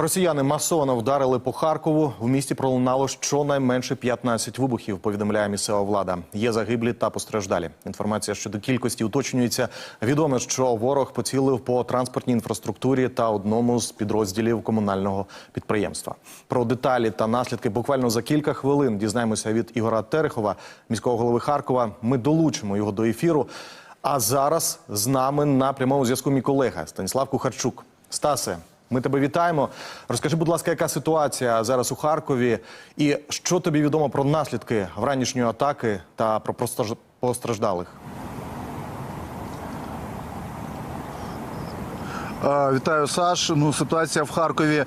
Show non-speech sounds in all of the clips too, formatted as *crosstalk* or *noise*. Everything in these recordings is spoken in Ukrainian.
Росіяни масово вдарили по Харкову. В місті пролунало щонайменше 15 вибухів. Повідомляє місцева влада. Є загиблі та постраждалі. Інформація щодо кількості уточнюється. Відомо, що ворог поцілив по транспортній інфраструктурі та одному з підрозділів комунального підприємства. Про деталі та наслідки буквально за кілька хвилин дізнаємося від Ігора Терехова, міського голови Харкова. Ми долучимо його до ефіру. А зараз з нами на прямому зв'язку мій колега Станіслав Кухарчук. Стасе, ми тебе вітаємо. Розкажи, будь ласка, яка ситуація зараз у Харкові, і що тобі відомо про наслідки вранішньої атаки та про постраждалих? Вітаю, Саш. Ну, ситуація в Харкові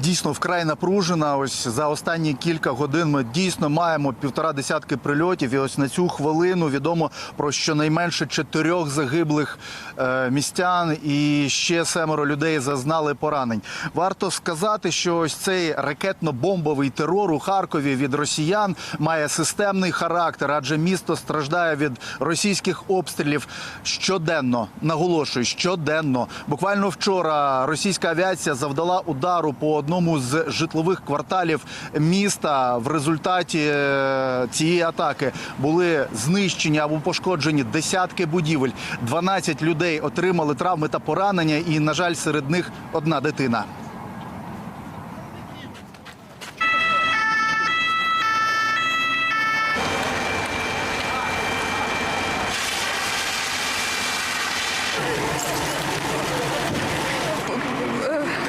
дійсно вкрай напружена. Ось за останні кілька годин ми дійсно маємо півтора десятки прильотів. І ось на цю хвилину відомо про щонайменше чотирьох загиблих е, містян і ще семеро людей зазнали поранень. Варто сказати, що ось цей ракетно-бомбовий терор у Харкові від росіян має системний характер, адже місто страждає від російських обстрілів щоденно. Наголошую, щоденно. Буквально вчора російська авіація завдала удару по одному з житлових кварталів міста. В результаті е, цієї атаки були знищені або пошкоджені десятки будівель. 12 людей отримали травми та поранення, і, на жаль, серед них одна дитина.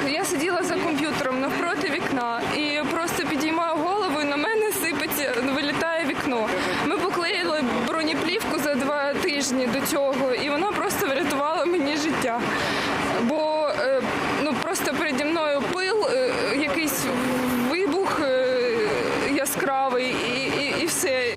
Я сиділа за комп'ютером вікна і просто підіймаю голову, і на мене сипеться, вилітає вікно. Ми поклеїли бронеплівку за два тижні до цього, і вона просто врятувала мені життя. Бо е, ну просто переді мною пил, е, якийсь вибух е, яскравий, і, і, і все. І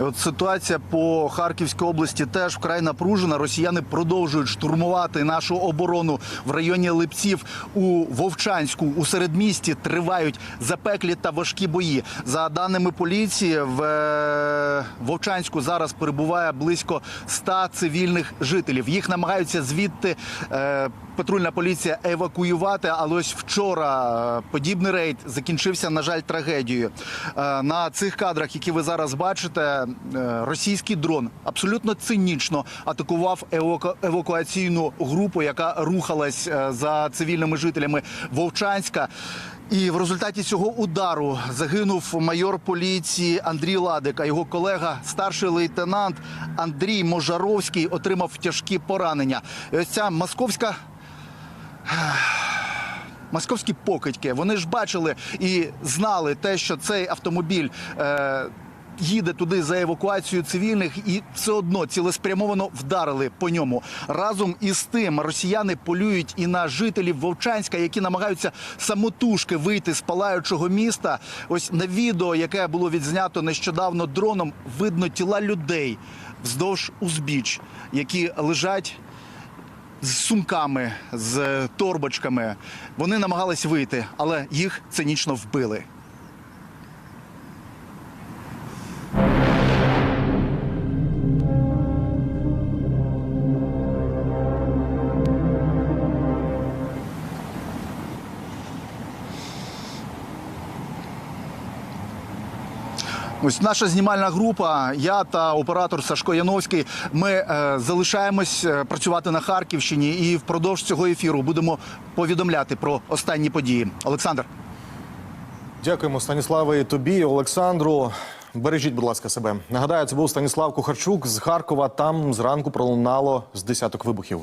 От ситуація по Харківській області теж вкрай напружена. Росіяни продовжують штурмувати нашу оборону в районі Липців у Вовчанську. У середмісті тривають запеклі та важкі бої. За даними поліції, в е, Вовчанську зараз перебуває близько 100 цивільних жителів. Їх намагаються звідти е, патрульна поліція евакуювати. Але ось вчора е, подібний рейд закінчився, на жаль, трагедією. На цих кадрах, які ви зараз бачите, російський дрон абсолютно цинічно атакував еваку- евакуаційну групу, яка рухалась е, за цивільними жителями Вовчанська. І в результаті цього удару загинув майор поліції Андрій Ладик, а його колега, старший лейтенант Андрій Можаровський, отримав тяжкі поранення. І ось ця московська *sighs* московські покидьки. Вони ж бачили і знали те, що цей автомобіль. Е, Їде туди за евакуацією цивільних і все одно цілеспрямовано вдарили по ньому. Разом із тим росіяни полюють і на жителів Вовчанська, які намагаються самотужки вийти з палаючого міста. Ось на відео, яке було відзнято нещодавно дроном, видно тіла людей вздовж узбіч, які лежать з сумками, з торбочками. Вони намагались вийти, але їх цинічно вбили. Ось наша знімальна група, я та оператор Сашко Яновський. Ми е, залишаємось е, працювати на Харківщині і впродовж цього ефіру будемо повідомляти про останні події. Олександр. Дякуємо, Станіславе, і тобі, Олександру. Бережіть, будь ласка, себе. Нагадаю, це був Станіслав Кухарчук з Харкова. Там зранку пролунало з десяток вибухів.